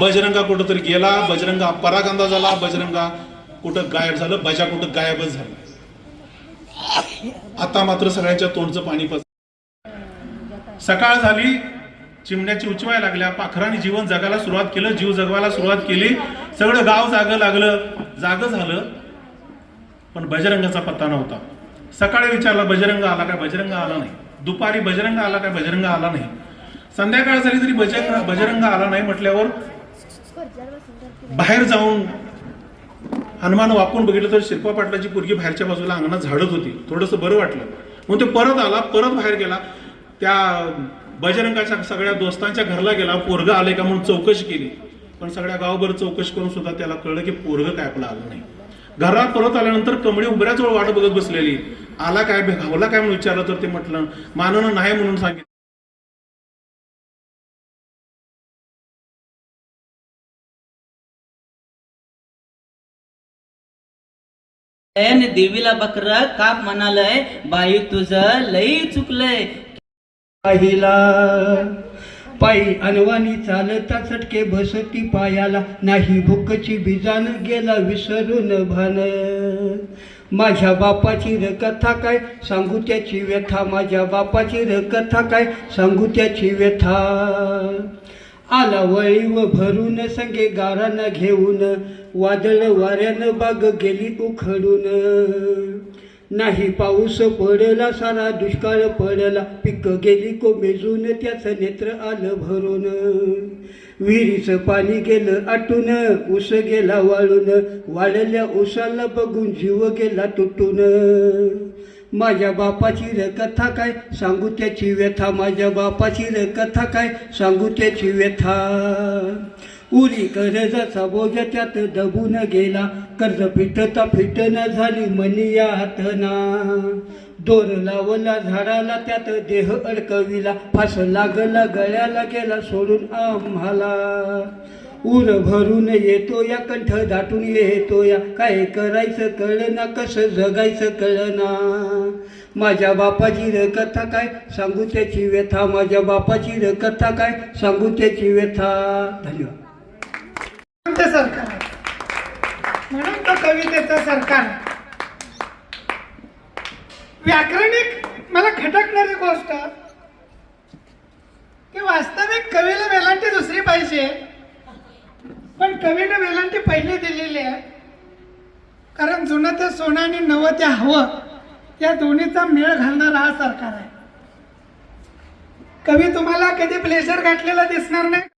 बजरंगा कुठं तरी गेला बजरंगा परागंदा झाला बजरंगा कुठं गायब झालं बजा कुठं गायबच झालं. आता मात्र सगळ्यांच्या तोंडचं पाणी पस सकाळ झाली चिमण्याची उचवाय लागल्या पाखराने जीवन जगायला सुरुवात केलं जीव जगवायला सुरुवात केली. सगळं गाव जागं लागलं जाग झालं पण बजरंगाचा पत्ता नव्हता. सकाळी विचारला बजरंग आला काय? बजरंग आला नाही. दुपारी बजरंग आला काय? बजरंग आला नाही. संध्याकाळ झाली तरी बजरंग बजरंग आला नाही म्हटल्यावर बाहेर जाऊन हनुमान वाकून बघितलं तर शिरपा पाटलाची पोरगी बाहेरच्या बाजूला अंगणात झाडत होती. थोडंसं बरं वाटलं. मग ते परत आला परत बाहेर गेला. त्या बजरंगाच्या सगळ्या दोस्तांच्या घरला गेला. पोरग आले का म्हणून चौकशी केली. पण सगळ्या गावभर चौकशी करून सुद्धा त्याला कळलं की पोरग काय आपलं आलं नाही. घरात परत आल्यानंतर कमळी वेळ वाट बघत बसलेली. आला काय घावला काय म्हणून विचारलं तर ते म्हटलं माननं नाही म्हणून सांगितलं. देवीला बकर काप म्हणालय बाई तुझ लई चुकलंय. पाहिला पायी अनवानी चालता चटके बसती पायाला नाही भुकची बिजान गेला विसरून भान. माझ्या बापाची र कथा काय? सांगू त्याची व्यथा. माझ्या बापाची र कथा काय? सांगू त्याची व्यथा. आला वळी व भरून संगे गारानं घेऊन वादळ वाऱ्यानं बाग गेली उखडून. नाही पाऊस पडला सारा दुष्काळ पडला पिक गेली कोमेजून त्याचं नेत्र आलं भरून. विहिरीचं पाणी गेलं आटून ऊस गेला वाळून वाळल्या ऊसाला बघून जीव गेला तुटून. माझ्या बापाची र कथा काय? सांगू त्याची व्यथा. माझ्या बापाची र कथा काय? सांगू त्याची व्यथा. उरी कर्जाचा बोज त्यात दबून गेला. कर्ज फिटता फिटन झाली मनी या हातना. दोर लावला झाडाला त्यात देह अडकविला. फास लागला गळ्याला गेला सोडून आम्हाला. उर भरून येतो या कंठ दाटून येतो या. काय करायचं कळना कसं जगायचं कळना? माझ्या बापाची र कथा काय? सांगू त्याची व्यथा. माझ्या बापाची र कथा काय? सांगू त्याची व्यथा. धन्यवाद. सरकार. म्हणून तो कवितेचं सरकार. व्याकरणिक मला खटकणारी गोष्ट की वास्तविक कवीला वेलांटी दुसरी पाहिजे. आहे कवीने वेलांटी पहिली दिलेली आहे कारण जुनं ते सोनं आणि नवं ते हवं या दोन्हीचा मेळ घालणारा हा सरकार आहे. कवी तुम्हाला कधी ब्लेझर घातलेला दिसणार नाही?